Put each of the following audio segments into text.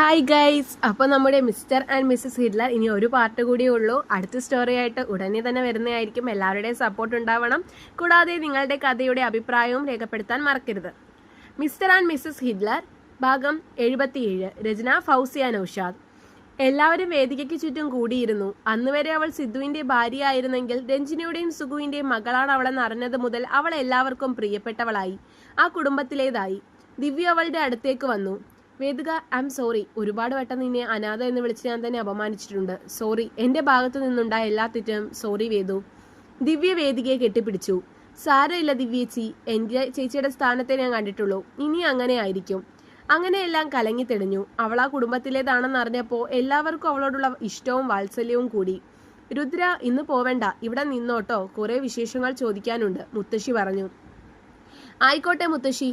Hi guys അപ്പോൾ നമ്മുടെ mister and Mrs Hitler ഇനി ഒരു പാർട്ട് കൂടിയേ ഉള്ളൂ. അടുത്ത സ്റ്റോറി ആയിട്ട് ഉടനെ തന്നെ വരുന്നതായിരിക്കും. എല്ലാവരുടെയും സപ്പോർട്ട് ഉണ്ടാവണം. കൂടാതെ നിങ്ങളുടെ കഥയുടെ അഭിപ്രായവും രേഖപ്പെടുത്താൻ മറക്കരുത്. മിസ്റ്റർ ആൻഡ് മിസ്സസ് ഹിറ്റ്ലർ ഭാഗം എഴുപത്തിയേഴ് രചന ഫൗസിയ നൌഷാദ്. എല്ലാവരും വേദികയ്ക്ക് ചുറ്റും കൂടിയിരുന്നു. അന്ന് വരെ അവൾ സിദ്ധുവിന്റെ ഭാര്യയായിരുന്നെങ്കിൽ രഞ്ജിനിയുടെയും സുഖുവിന്റെയും മകളാണ് അവളെന്ന് അറിഞ്ഞത് മുതൽ അവൾ എല്ലാവർക്കും പ്രിയപ്പെട്ടവളായി. ആ കുടുംബത്തിലേതായി. ദിവ്യ അവളുടെ അടുത്തേക്ക് വന്നു. വേദിക ഐ എം സോറി ഒരുപാട് വട്ടം നിന്നെ അനാഥ എന്ന് വിളിച്ച് ഞാൻ തന്നെ അപമാനിച്ചിട്ടുണ്ട്. സോറി എന്റെ ഭാഗത്തു നിന്നുണ്ടായ എല്ലാ തെറ്റും സോറി വേദു. ദിവ്യ വേദികയെ കെട്ടിപ്പിടിച്ചു. സാരമില്ല ദിവ്യേച്ചി എന്റെ ചേച്ചിയുടെ സ്ഥാനത്തെ ഞാൻ കണ്ടിട്ടുള്ളൂ. ഇനി അങ്ങനെ ആയിരിക്കും. അങ്ങനെയെല്ലാം കലങ്ങി തെളിഞ്ഞു. അവൾ ആ കുടുംബത്തിലേതാണെന്ന് അറിഞ്ഞപ്പോൾ എല്ലാവർക്കും അവളോടുള്ള ഇഷ്ടവും വാത്സല്യവും കൂടി. രുദ്ര ഇന്ന് പോവേണ്ട. ഇവിടെ നിന്നോട്ടോ. കുറേ വിശേഷങ്ങൾ ചോദിക്കാനുണ്ട്. മുത്തശ്ശി പറഞ്ഞു. ആയിക്കോട്ടെ മുത്തശ്ശി.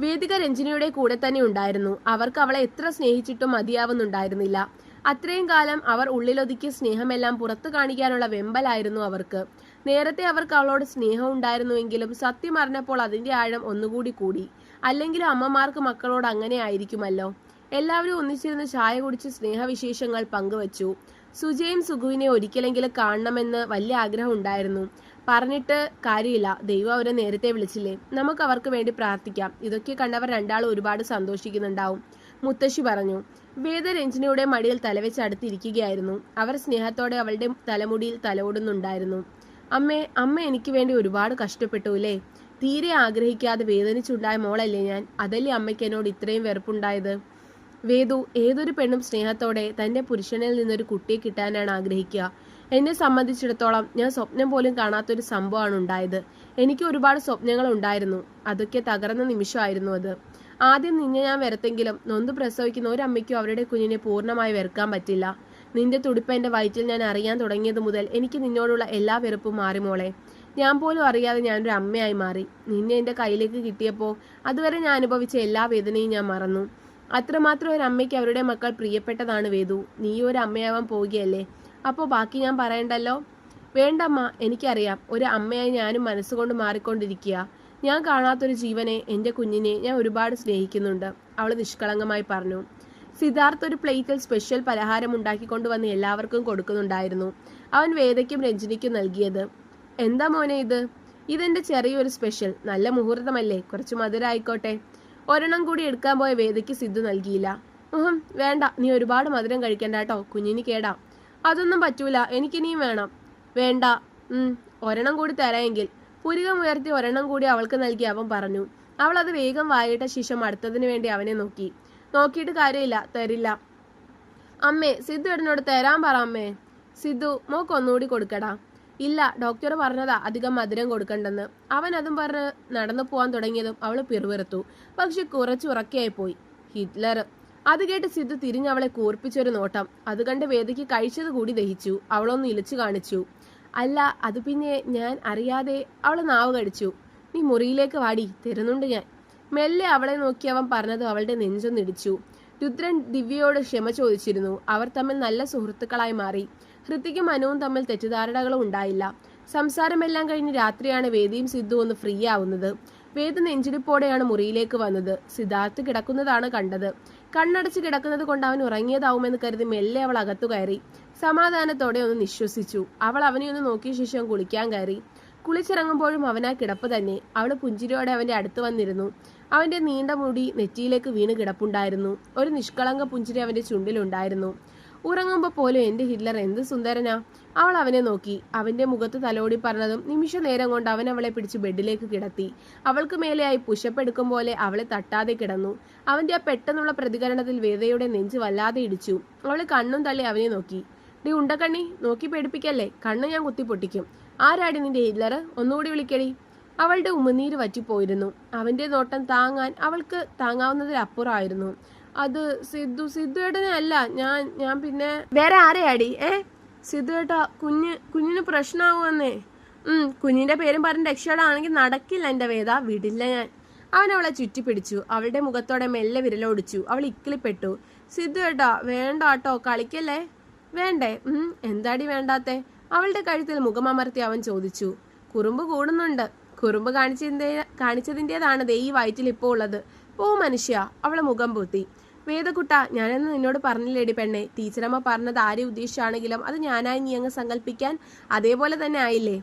വേദിക രഞ്ജിനിയുടെ കൂടെ തന്നെ ഉണ്ടായിരുന്നു. അവർക്ക് അവളെ എത്ര സ്നേഹിച്ചിട്ടും മതിയാവുന്നുണ്ടായിരുന്നില്ല. അത്രയും കാലം അവർ ഉള്ളിലൊതുക്കിയ സ്നേഹമെല്ലാം പുറത്തു കാണിക്കാനുള്ള വെമ്പലായിരുന്നു അവർക്ക്. നേരത്തെ അവർക്ക് അവളോട് സ്നേഹം ഉണ്ടായിരുന്നുവെങ്കിലും സത്യം അറിഞ്ഞപ്പോൾ അതിന്റെ ആഴം ഒന്നുകൂടി കൂടി. അല്ലെങ്കിലും അമ്മമാർക്ക് മക്കളോട് അങ്ങനെ ആയിരിക്കുമല്ലോ. എല്ലാവരും ഒന്നിച്ചിരുന്ന് ചായ കുടിച്ച് സ്നേഹവിശേഷങ്ങൾ പങ്കുവച്ചു. സുജയും സുഖുവിനെ ഒരിക്കലെങ്കിലും കാണണമെന്ന് വലിയ ആഗ്രഹം ഉണ്ടായിരുന്നു. പറഞ്ഞിട്ട് കാര്യമില്ല. ദൈവം അവരെ നേരത്തെ വിളിച്ചില്ലേ? നമുക്ക് അവർക്ക് വേണ്ടി പ്രാർത്ഥിക്കാം. ഇതൊക്കെ കണ്ടവർ രണ്ടാളും ഒരുപാട് സന്തോഷിക്കുന്നുണ്ടാവും. മുത്തശ്ശി പറഞ്ഞു വേദ രഞ്ജനയുടെ മടിയിൽ തലവെച്ച് അടുത്തിരിക്കുകയായിരുന്നു. അവർ സ്നേഹത്തോടെ അവളുടെ തലമുടിയിൽ തലോടുന്നുണ്ടായിരുന്നു. അമ്മേ അമ്മ എനിക്ക് വേണ്ടി ഒരുപാട് കഷ്ടപ്പെട്ടു അല്ലേ തീരെ ആഗ്രഹിക്കാതെ വേദനിച്ചുണ്ടായ മോളല്ലേ ഞാൻ? അതല്ലേ അമ്മയ്ക്ക് എന്നോട് ഇത്രയും വെറുപ്പുണ്ടായത്? വേദു ഏതൊരു പെണ്ണും സ്നേഹത്തോടെ തന്റെ പുരുഷനിൽ നിന്നൊരു കുട്ടിയെ കിട്ടാനാണ് ആഗ്രഹിക്കുക. എന്നെ സംബന്ധിച്ചിടത്തോളം ഞാൻ സ്വപ്നം പോലും കാണാത്തൊരു സംഭവമാണ് ഉണ്ടായത്. എനിക്ക് ഒരുപാട് സ്വപ്നങ്ങൾ ഉണ്ടായിരുന്നു അതൊക്കെ തകർന്ന നിമിഷമായിരുന്നു അത്. ആദ്യം നിന്നെ ഞാൻ വെറുത്തെങ്കിലും നൊന്ത് പ്രസവിക്കുന്ന ഒരമ്മയ്ക്കും അവരുടെ കുഞ്ഞിനെ പൂർണമായി വെറുക്കാൻ പറ്റില്ല. നിന്റെ തുടിപ്പ് എന്റെ വയറ്റിൽ ഞാൻ അറിയാൻ തുടങ്ങിയത് മുതൽ എനിക്ക് നിന്നോടുള്ള എല്ലാ വെറുപ്പും മാറി മോളെ. ഞാൻ പോലും അറിയാതെ ഞാനൊരു അമ്മയായി മാറി. നിന്നെ എന്റെ കയ്യിലേക്ക് കിട്ടിയപ്പോൾ അതുവരെ ഞാൻ അനുഭവിച്ച എല്ലാ വേദനയും ഞാൻ മറന്നു. അത്രമാത്രം ഒരു അമ്മയ്ക്ക് അവരുടെ മക്കൾ പ്രിയപ്പെട്ടതാണ് വേദു. നീ ഒരു അമ്മയാവാൻ പോവുകയല്ലേ? അപ്പോൾ ബാക്കി ഞാൻ പറയണ്ടല്ലോ? വേണ്ടമ്മ എനിക്കറിയാം. ഒരു അമ്മയായി ഞാനും മനസ്സുകൊണ്ട് മാറിക്കൊണ്ടിരിക്കുക. ഞാൻ കാണാത്തൊരു ജീവനെ എന്റെ കുഞ്ഞിനെ ഞാൻ ഒരുപാട് സ്നേഹിക്കുന്നുണ്ട്. അവൾ നിഷ്കളങ്കമായി പറഞ്ഞു. സിദ്ധാർത്ഥ് ഒരു പ്ലേറ്റിൽ സ്പെഷ്യൽ പലഹാരം ഉണ്ടാക്കിക്കൊണ്ടുവന്ന് എല്ലാവർക്കും കൊടുക്കുന്നുണ്ടായിരുന്നു. അവൻ വേദയ്ക്കും രഞ്ജിനിക്കും നൽകിയത്. എന്താ മോനെ ഇത്? ഇതെന്റെ ചെറിയൊരു സ്പെഷ്യൽ. നല്ല മുഹൂർത്തമല്ലേ? കുറച്ച് മധുരമായിക്കോട്ടെ ഒരെണ്ണം കൂടി എടുക്കാൻ പോയ വേദയ്ക്ക് സിദ്ധു നൽകിയില്ല. വേണ്ട. നീ ഒരുപാട് മധുരം കഴിക്കണ്ട കേട്ടോ. കുഞ്ഞിന് കേടാ. അതൊന്നും പറ്റൂല. എനിക്കിനിയും വേണം. വേണ്ട. ഒരെണ്ണം കൂടി തരാമെങ്കിൽ പുരികം ഉയർത്തി ഒരെണ്ണം കൂടി അവൾക്ക് നൽകി അവൻ പറഞ്ഞു. അവൾ അത് വേഗം വായിട്ട ശേഷം അടുത്തതിന് വേണ്ടി അവനെ നോക്കി. നോക്കിയിട്ട് കാര്യമില്ല. തരില്ല. അമ്മേ സിദ്ധു എടനോട് തരാൻ പറ അമ്മേ. സിദ്ധു മോക്ക് ഒന്നുകൂടി കൊടുക്കടാ. ഇല്ല ഡോക്ടർ പറഞ്ഞതാ അധികം മധുരം കൊടുക്കണ്ടെന്ന്. അവൻ അതും പറഞ്ഞ് നടന്നു പോവാൻ തുടങ്ങിയതും അവൾ പിറുപിറുത്തു. പക്ഷെ കുറച്ചുറക്കെയായി പോയി ഹിറ്റ്ലർ അത് കേട്ട് സിദ്ധു തിരിഞ്ഞവളെ കൂർപ്പിച്ചൊരു നോട്ടം. അത് കണ്ട് വേദിക്ക് കഴിച്ചത് കൂടി ദഹിച്ചു. അവളൊന്ന് ഇളിച്ചു കാണിച്ചു. അല്ല അത് പിന്നെ ഞാൻ അറിയാതെ അവൾ നാവ് കടിച്ചു. നീ മുറിയിലേക്ക് വാടി തരുന്നുണ്ട് ഞാൻ. മെല്ലെ അവളെ നോക്കി അവൻ പറഞ്ഞത് അവളുടെ നെഞ്ചൊന്നിടിച്ചു രുദ്രൻ ദിവ്യയോട് ക്ഷമ ചോദിച്ചിരുന്നു. അവർ തമ്മിൽ നല്ല സുഹൃത്തുക്കളായി മാറി. ഹൃത്തിക്കും മനുവും തമ്മിൽ തെറ്റിദ്ധാരണകളും ഉണ്ടായില്ല. സംസാരമെല്ലാം കഴിഞ്ഞ് രാത്രിയാണ് വേദിയും സിദ്ധു ഒന്ന് ഫ്രീ ആവുന്നത്. വേദ നെഞ്ചിടിപ്പോടെയാണ് മുറിയിലേക്ക് വന്നത്. സിദ്ധാർത്ഥ് കിടക്കുന്നതാണ് കണ്ടത്. കണ്ണടച്ച് കിടക്കുന്നത് കൊണ്ട് അവൻ ഉറങ്ങിയതാവുമെന്ന് കരുതി മെല്ലെ അവൾ അകത്തു കയറി. സമാധാനത്തോടെ ഒന്ന് നിശ്വസിച്ചു. അവൾ അവനെ ഒന്ന് നോക്കിയ ശേഷം കുളിക്കാൻ കയറി. കുളിച്ചിറങ്ങുമ്പോഴും അവനാ കിടപ്പ് തന്നെ. അവൾ പുഞ്ചിരിയോടെ അവന്റെ അടുത്ത് വന്നിരുന്നു. അവന്റെ നീണ്ട മുടി നെറ്റിയിലേക്ക് വീണ് കിടപ്പുണ്ടായിരുന്നു. ഒരു നിഷ്കളങ്ക പുഞ്ചിരി അവന്റെ ചുണ്ടിലുണ്ടായിരുന്നു. ഉറങ്ങുമ്പോൾ പോലും എന്റെ ഹിറ്റ്ലർ എന്ത് സുന്ദരനാ. അവൾ അവനെ നോക്കി. അവന്റെ മുഖത്ത് തലോടി പറഞ്ഞതും നിമിഷ നേരം കൊണ്ട് അവൻ അവളെ പിടിച്ച് ബെഡിലേക്ക് കിടത്തി. അവൾക്ക് മേലെയായി പുഷപ്പ് എടുക്കും പോലെ അവളെ തട്ടാതെ കിടന്നു. അവന്റെ ആ പെട്ടെന്നുള്ള പ്രതികരണത്തിൽ വേദയുടെ നെഞ്ച് വല്ലാതെ ഇടിച്ചു. അവൾ കണ്ണും തള്ളി അവനെ നോക്കി. ഡി ഉണ്ടക്കണ്ണി നോക്കി പേടിപ്പിക്കല്ലേ? കണ്ണ് ഞാൻ കുത്തി പൊട്ടിക്കും. ആരാടി നിന്റെ ഹിറ്റ്ലർ ഒന്നുകൂടി വിളിക്കടി. അവളുടെ ഉമ്മനീര് വറ്റിപ്പോയിരുന്നു. അവന്റെ നോട്ടം താങ്ങാൻ അവൾക്ക് താങ്ങാവുന്നതിലപ്പുറമായിരുന്നു. അത് സിദ്ധു സിദ്ധുവേട്ടനെ അല്ല ഞാൻ ഞാൻ പിന്നെ വേറെ ആരെയാടി? ഏ? സിദ്ധു ഏട്ടാ കുഞ്ഞ് കുഞ്ഞിന് പ്രശ്നമാകുമെന്നേ ഉം കുഞ്ഞിന്റെ പേരും പറഞ്ഞ് രക്ഷയോടാണെങ്കിൽ നടക്കില്ല എന്റെ വേദ വിടില്ല ഞാൻ. അവൻ അവളെ ചുറ്റിപ്പിടിച്ചു അവളുടെ മുഖത്തോടെ മെല്ലെ വിരലോടിച്ചു അവൾ ഇക്കിളിപ്പെട്ടു. സിദ്ധു ഏട്ടാ വേണ്ട കേട്ടോ കളിക്കല്ലേ? വേണ്ടേ? ഉം എന്താടി വേണ്ടാത്തെ? അവളുടെ കഴുത്തിൽ മുഖമമർത്തി അവൻ ചോദിച്ചു. കുറുമ്പ് കൂടുന്നുണ്ട്. കുറുമ്പ് കാണിച്ചതിന്റെ കാണിച്ചതിന്റെതാണ് ദേ ഈ വയറ്റിൽ ഇപ്പോൾ ഉള്ളത്. ഓ മനുഷ്യ അവളെ മുഖം പൂത്തി വേദക്കുട്ട ഞാനെന്ന് നിന്നോട് പറഞ്ഞില്ലേടി പെണ്ണെ ടീച്ചറമ്മ പറഞ്ഞത് ആരെ ഉദ്ദേശിച്ചാണെങ്കിലും അത് ഞാനായി നീ അങ്ങ് സങ്കല്പിക്കാൻ അതേപോലെ തന്നെ ആയില്ലേ?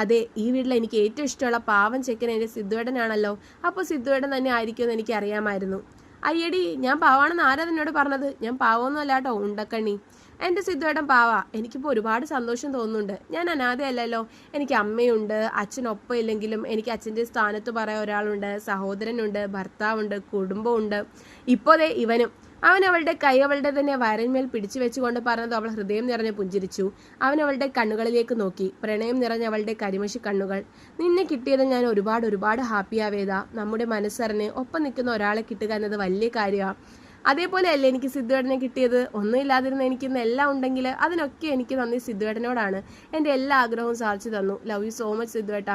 അതെ ഈ വീട്ടിൽ എനിക്ക് ഏറ്റവും ഇഷ്ടമുള്ള പാവം ചെക്കൻ എന്റെ സിദ്ധുവേടനാണല്ലോ. അപ്പോൾ സിദ്ധുവേടൻ തന്നെ ആയിരിക്കുമെന്ന് എനിക്ക് അറിയാമായിരുന്നു അയ്യടി ഞാൻ പാവാണെന്ന് ആരാ നിന്നോട് പറഞ്ഞത്? ഞാൻ പാവമൊന്നും അല്ലാട്ടോ ഉണ്ടക്കണ്ണി. എന്റെ സിദ്ധുവേട്ടൻ പാവാ. എനിക്കിപ്പോൾ ഒരുപാട് സന്തോഷം തോന്നുന്നുണ്ട്. ഞാൻ അനാഥയല്ലല്ലോ. എനിക്ക് അമ്മയുണ്ട് അച്ഛനൊപ്പം ഇല്ലെങ്കിലും എനിക്ക് അച്ഛന്റെ സ്ഥാനത്ത് പറയാൻ ഒരാളുണ്ട് സഹോദരനുണ്ട് ഭർത്താവുണ്ട് കുടുംബമുണ്ട് ഇപ്പോൾ ദേ ഇവനും. അവൻ അവളുടെ കൈ അവളുടെ തന്നെ വയറിന്മേൽ പിടിച്ചു വെച്ചുകൊണ്ട് പറഞ്ഞത് അവൾ ഹൃദയം നിറഞ്ഞ് പുഞ്ചിരിച്ചു. അവൻ അവളുടെ കണ്ണുകളിലേക്ക് നോക്കി. പ്രണയം നിറഞ്ഞ അവളുടെ കരിമശി കണ്ണുകൾ. നിന്നെ കിട്ടിയത് ഞാൻ ഒരുപാട് ഒരുപാട് ഹാപ്പിയാവേദ നമ്മുടെ മനസ്സറിന് ഒപ്പം നിൽക്കുന്ന ഒരാളെ കിട്ടുക എന്നത് വലിയ കാര്യമാണ് അതേപോലെ അല്ലേ എനിക്ക് സിദ്ധുവേട്ടനെ കിട്ടിയത്? ഒന്നും ഇല്ലാതിരുന്ന എനിക്ക് ഇന്ന് എല്ലാം ഉണ്ടെങ്കിൽ അതിനൊക്കെ എനിക്ക് നന്ദി സിദ്ധുവേട്ടനോടാണ് എന്റെ എല്ലാ ആഗ്രഹവും സാധിച്ചു തന്നു. Love you so much സിദ്ധുവേട്ട.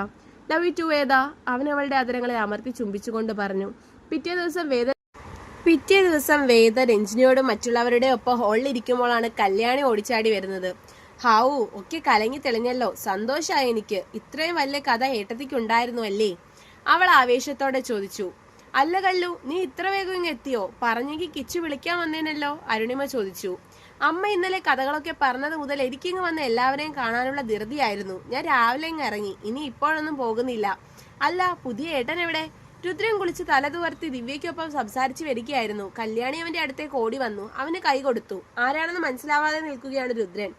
Love you too Veda. അവൻ അവളുടെ അതിരങ്ങളെ അമർത്തി ചുംബിച്ചുകൊണ്ട് പറഞ്ഞു. പിറ്റേ ദിവസം വേദ പിറ്റേ ദിവസം വേദ രഞ്ജിനിയോടും മറ്റുള്ളവരുടെ ഒപ്പം ഹോളിലിരിക്കുമ്പോഴാണ് കല്യാണി ഓടിച്ചാടി വരുന്നത്. ഹാവു ഒക്കെ കലങ്ങി തെളിഞ്ഞല്ലോ. സന്തോഷമായി എനിക്ക്. ഇത്രയും വലിയ കഥ ഏട്ടത്തിക്കുണ്ടായിരുന്നു അല്ലേ? അവൾ ആവേശത്തോടെ ചോദിച്ചു. അല്ല കല്ലു നീ ഇത്ര വേഗം ഇങ്ങ് എത്തിയോ? പറഞ്ഞെങ്കിൽ കിച്ചു വിളിക്കാൻ വന്നേനല്ലോ അരുണിമ ചോദിച്ചു. അമ്മ ഇന്നലെ കഥകളൊക്കെ പറഞ്ഞത് മുതൽ എനിക്കിങ്ങ് വന്ന എല്ലാവരെയും കാണാനുള്ള ധൃതിയായിരുന്നു. ഞാൻ രാവിലെ ഇങ്ങ് ഇറങ്ങി. ഇനി ഇപ്പോഴൊന്നും പോകുന്നില്ല. അല്ല പുതിയ ഏട്ടൻ എവിടെ? രുദ്രൻ കുളിച്ച് തലതുവർത്തി ദിവ്യയ്ക്കൊപ്പം സംസാരിച്ചു വരികയായിരുന്നു. കല്യാണി അവന്റെ അടുത്തേക്ക് ഓടി വന്നു. അവന് കൈ കൊടുത്തു. ആരാണെന്ന് മനസ്സിലാവാതെ നിൽക്കുകയാണ് രുദ്രൻ.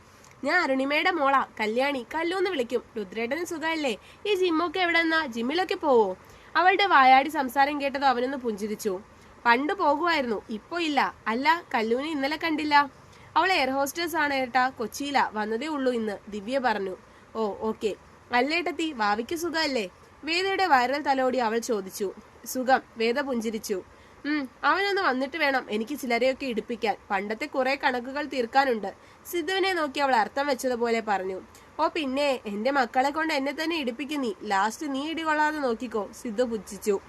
ഞാൻ അരുണിമയുടെ മോള. കല്യാണി കല്ലൂന്ന് വിളിക്കും. രുദ്രേട്ടന് സുഖമല്ലേ? ഈ ജിമ്മൊക്കെ എവിടെ നിന്നാ ജിമ്മിലൊക്കെ പോവോ? അവളുടെ വായാടി സംസാരം കേട്ടത് അവനൊന്ന് പുഞ്ചിരിച്ചു. പണ്ട് പോകുമായിരുന്നു. ഇപ്പോ ഇല്ല. അല്ല കല്ലൂനെ ഇന്നലെ കണ്ടില്ല. അവൾ എയർ ഹോസ്റ്റേഴ്സ് ആണ് ഏട്ടാ. കൊച്ചിയിലാ. വന്നതേ ഉള്ളൂ ഇന്ന് ദിവ്യ പറഞ്ഞു. ഓ ഓക്കെ. അല്ലേട്ടത്തി ഭാവിക്ക് സുഖമല്ലേ? വേദയുടെ വയറൽ തലോടി അവൾ ചോദിച്ചു. സുഖം. വേദ പുഞ്ചിരിച്ചു. ഉം അവനൊന്ന് വന്നിട്ട് വേണം എനിക്ക് ചിലരെയൊക്കെ ഇടിപ്പിക്കാൻ. പണ്ടത്തെ കുറെ കണക്കുകൾ തീർക്കാനുണ്ട്. സിദ്ധുവിനെ നോക്കി അവൾ അർത്ഥം വെച്ചതുപോലെ പറഞ്ഞു. ഓ പിന്നെ എന്റെ മക്കളെ കൊണ്ട് എന്നെ തന്നെ ഇടിപ്പിക്കും നീ. ലാസ്റ്റ് നീ ഇടികൊള്ളാതെ നോക്കിക്കോ സിദ്ധു പുച്ഛിച്ചു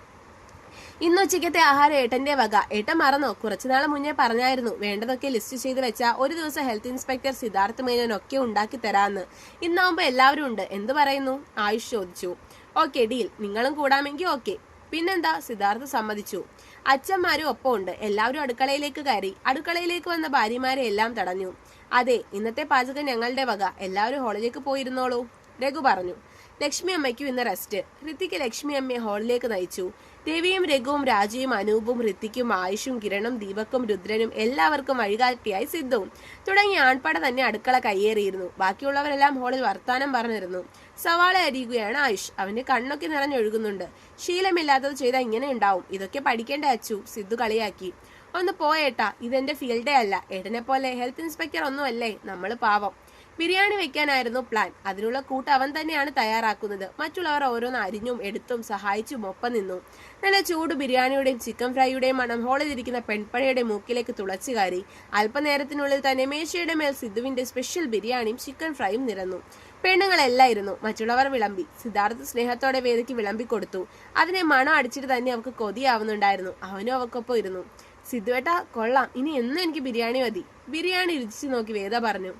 ഇന്ന് ഉച്ചയ്ക്കത്തെ ആഹാരം ഏട്ടന്റെ വക. ഏട്ടൻ മറന്നോ? കുറച്ചുനാൾ മുന്നേ പറഞ്ഞായിരുന്നു. വേണ്ടതൊക്കെ ലിസ്റ്റ് ചെയ്ത് വെച്ചാ ഒരു ദിവസം ഹെൽത്ത് ഇൻസ്പെക്ടർ സിദ്ധാർത്ഥ് മേനോനൊക്കെ ഉണ്ടാക്കി തരാന്ന്. ഇന്നാവുമ്പോ എല്ലാവരും ഉണ്ട്. എന്ത് പറയുന്നു? ആയുഷ് ചോദിച്ചു. ഓക്കെ ഡീൽ നിങ്ങളും കൂടാമെങ്കിൽ ഓക്കെ പിന്നെന്താ? സിദ്ധാർത്ഥ സമ്മതിച്ചു. അച്ഛന്മാരും ഒപ്പം ഉണ്ട്. എല്ലാവരും അടുക്കളയിലേക്ക് കയറി. അടുക്കളയിലേക്ക് വന്ന ഭാര്യമാരെ എല്ലാം തടഞ്ഞു. അതെ ഇന്നത്തെ പാചകം ഞങ്ങളുടെ വക. എല്ലാവരും ഹോളിലേക്ക് പോയിരുന്നോളൂ. രഘു പറഞ്ഞു. ലക്ഷ്മി അമ്മയ്ക്കും ഇന്ന് റെസ്റ്റ് ഹൃത്തിക്ക് ലക്ഷ്മി അമ്മയെ ഹാളിലേക്ക് നയിച്ചു. രവിയും രഘുവും രാജയും അനൂപും ഹൃത്തിക്കും ആയുഷും കിരണും ദീപക്കും രുദ്രനും എല്ലാവർക്കും വഴികാട്ടിയായി സിദ്ധവും. തുടങ്ങിയ ആൺപട തന്നെ അടുക്കള കയ്യേറിയിരുന്നു. ബാക്കിയുള്ളവരെല്ലാം ഹോളിൽ വർത്താനം പറഞ്ഞിരുന്നു. സവാള അരിയുകയാണ് ആയുഷ്. അവന്റെ കണ്ണൊക്കെ നിറഞ്ഞൊഴുകുന്നുണ്ട്. ശീലമില്ലാത്തത് ചെയ്താൽ ഇങ്ങനെ ഉണ്ടാവും. ഇതൊക്കെ പഠിക്കേണ്ട അച്ചു. സിദ്ധു കളിയാക്കി. ഒന്ന് പോയേട്ടാ. ഇതെന്റെ ഫീൽഡേ അല്ല. ഏട്ടനെ പോലെ ഹെൽത്ത് ഇൻസ്പെക്ടർ ഒന്നുമല്ലേ? നമ്മൾ പാവം. ബിരിയാണി വെക്കാനായിരുന്നു പ്ലാൻ അതിനുള്ള കൂട്ട് അവൻ തന്നെയാണ് തയ്യാറാക്കുന്നത്. മറ്റുള്ളവർ ഓരോന്ന് അരിഞ്ഞും എടുത്തും സഹായിച്ചും ഒപ്പം നിന്നു. നല്ല ചൂട് ബിരിയാണിയുടെയും ചിക്കൻ ഫ്രൈയുടെയും മണം ഹോളിലിരിക്കുന്ന പെൺപഴയുടെ മൂക്കിലേക്ക് തുളച്ചു കയറി. അല്പനേരത്തിനുള്ളിൽ തന്നെ മേശയുടെ മേൽ സിദ്ധുവിന്റെ സ്പെഷ്യൽ ബിരിയാണിയും ചിക്കൻ ഫ്രൈയും നിരന്നു. പെണ്ണുങ്ങളെല്ലാം ഇരുന്നു. മറ്റുള്ളവർ വിളമ്പി. സിദ്ധാർത്ഥ സ്നേഹത്തോടെ വേദിക്ക് വിളമ്പി കൊടുത്തു അതിനെ മണം അടിച്ചിട്ട് തന്നെ അവൾക്ക് കൊതിയാവുന്നുണ്ടായിരുന്നു. അവനും അവക്കൊപ്പം ഇരുന്നു. സിദ്ധുവേട്ട കൊള്ളാം. ഇനി എന്നും എനിക്ക് ബിരിയാണി മതി. ബിരിയാണി രുചിച്ചു നോക്കി വേദ പറഞ്ഞു.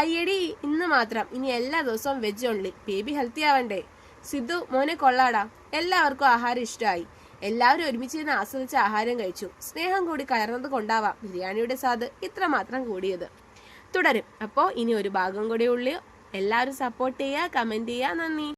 അയ്യടി ഇന്ന് മാത്രം. ഇനി എല്ലാ ദിവസവും വെജ് ഓൺലി ബേബി ഹെൽത്തി ആവണ്ടേ? സിദ്ധു മോനെ കൊള്ളാടാ. എല്ലാവർക്കും ആഹാരം ഇഷ്ടമായി. എല്ലാവരും ഒരുമിച്ചിരുന്ന് ആസ്വദിച്ച ആഹാരം കഴിച്ചു. സ്നേഹം കൂടി കയറുന്നത് കൊണ്ടാവാം ബിരിയാണിയുടെ സ്വാദ് ഇത്രമാത്രം കൂടിയത്. തുടരും. അപ്പോൾ ഇനി ഒരു ഭാഗം കൂടി ഉള്ളു. എല്ലാവരും സപ്പോർട്ട് ചെയ്യുക കമന്റ് ചെയ്യുക. നന്ദി.